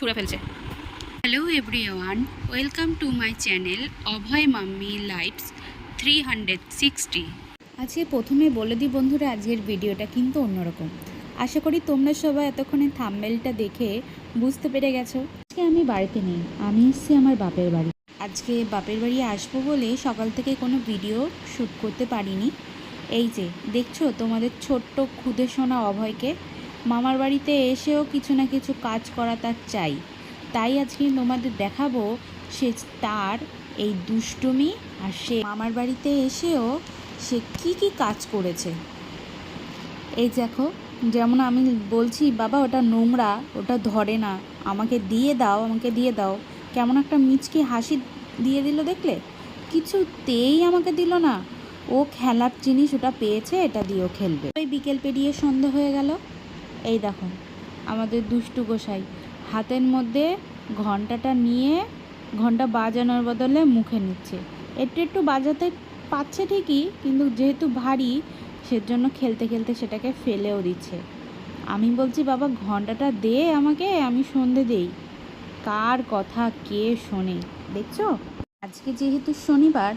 পুরো ফেলছে। Hello everyone welcome to my channel Abhay mummy life's three hundred sixty আজকে প্রথমে বলে দিই বন্ধুরা, আজকের ভিডিওটা কিন্তু অন্যরকম। আশা করি তোমরা সবাই এতক্ষণে থাম্বেলটা দেখে বুঝতে পেরে গেছো। আজকে আমি বাড়িতে নেই, আমি এসছি আমার বাপের বাড়ি। আজকে বাপের বাড়ি আসব বলে সকাল থেকে কোনো ভিডিও শ্যুট করতে পারিনি। এই যে, দেখছ তোমাদের ছোট্ট খুদে সোনা অভয়কে? মামার বাড়িতে এসেও কিছু না কিছু কাজ করা তার চাই। তাই আজকে তোমাদের দেখাবো সে তার এই দুষ্টুমি আর সে মামার বাড়িতে এসেও সে কি কি কাজ করেছে। এই দেখো, যেমন আমি বলছি, বাবা, ওটা নোংরা, ওটা ধরে না। আমাকে দিয়ে দাও, আমাকে দিয়ে দাও। কেমন একটা মিচকি হাসি দিয়ে দিল দেখলে? কিছুতেই আমাকে দিল না। ও খেলার জিনিস ওটা পেয়েছে, এটা দিয়েও খেলবে। ওই বিকেল পেরিয়ে সন্ধ্যা হয়ে গেল। এই দেখো, আমাদের দুষ্টু গোসাই। হাতের মধ্যে ঘন্টাটা নিয়ে ঘণ্টা বাজানোর বদলে মুখে নিচ্ছে। একটু একটু বাজাতে পাচ্ছে ঠিকই, কিন্তু যেহেতু ভারী, সেজন্য খেলতে খেলতে সেটাকে ফেলেও দিচ্ছে। আমি বলছি, বাবা, ঘন্টাটা দে আমাকে, আমি সন্ধে দেই। কার কথা কে শোনে, দেখছ? আজকে যেহেতু শনিবার,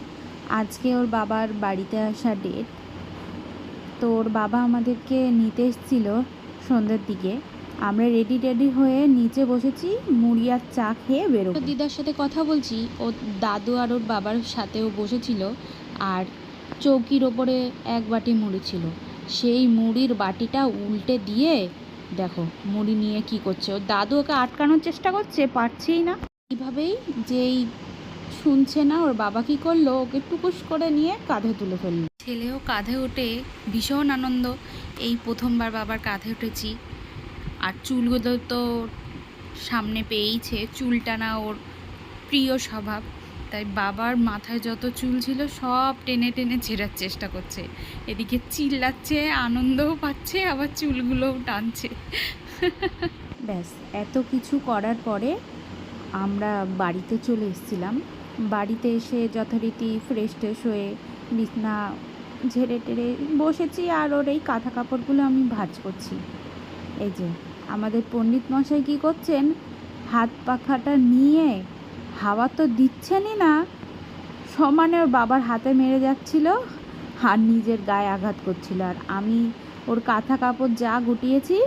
আজকে ওর বাবার বাড়িতে আসা ডেট তো ওর বাবা আমাদেরকে নিতে এসেছিল সন্ধ্যের দিকে। আমরা রেডি টেডি হয়ে নিচে বসেছি, মুড়ি আর চা খেয়ে বেরোবো। দিদার সাথে কথা বলছি, ও দাদু আর ওর বাবার সাথেও বসেছিল, আর চৌকির ওপরে এক বাটি মুড়ি ছিল। সেই মুড়ির বাটিটা উল্টে দিয়ে, দেখো, মুড়ি নিয়ে কি করছে। ওর দাদু ওকে আটকানোর চেষ্টা করছে, পারছেই না। এইভাবেই যেই শুনছে না, ওর বাবা কি করল, ওকে টুকুস করে নিয়ে কাঁধে তুলে ফেলল। ছেলেও কাঁধে ওঠে ভীষণ আনন্দ। এই প্রথমবার বাবার কাঁধে উঠেছি। আর চুলগুলো তো সামনে পেয়েইছে চুল টানা ওর প্রিয় স্বভাব। তাই বাবার মাথায় যত চুল ছিল সব টেনে টেনে ছেঁড়ার চেষ্টা করছে। এদিকে চিল্লাচ্ছে, আনন্দও পাচ্ছে, আবার চুলগুলোও টানছে। ব্যাস, এত কিছু করার পরে আমরা বাড়িতে চলে এসেছিলাম। বাড়িতে এসে যথারীতি ফ্রেশ ট্রেশ হয়ে বিছনা ঝেড়ে টেড়ে বসেছি আর ওর এই কাঁথা কাপড়গুলো আমি ভাঁজ করছি। এই যে, আমাদের পণ্ডিত মশাই কী করছেন? হাত পাখাটা নিয়ে হাওয়া তো দিচ্ছেনই না। সমানে ওর বাবার হাতে মেরে যাচ্ছিল আর নিজের গায়ে আঘাত করছিল। আর আমি ওর কাঁথা কাপড় যা গুটিয়েছি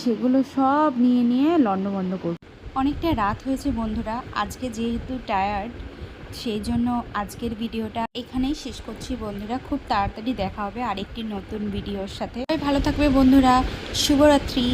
সেগুলো সব নিয়ে নিয়ে লণ্ডভণ্ড করব অনেকটা রাত হয়েছে বন্ধুরা, আজকে যেহেতু টায়ার্ড সেই জন্য আজকের ভিডিওটা এখানেই শেষ করছি বন্ধুরা। খুব তাড়াতাড়ি দেখা হবে আরেকটি নতুন ভিডিওর সাথে। ভালো থাকবে বন্ধুরা। শুভরাত্রি।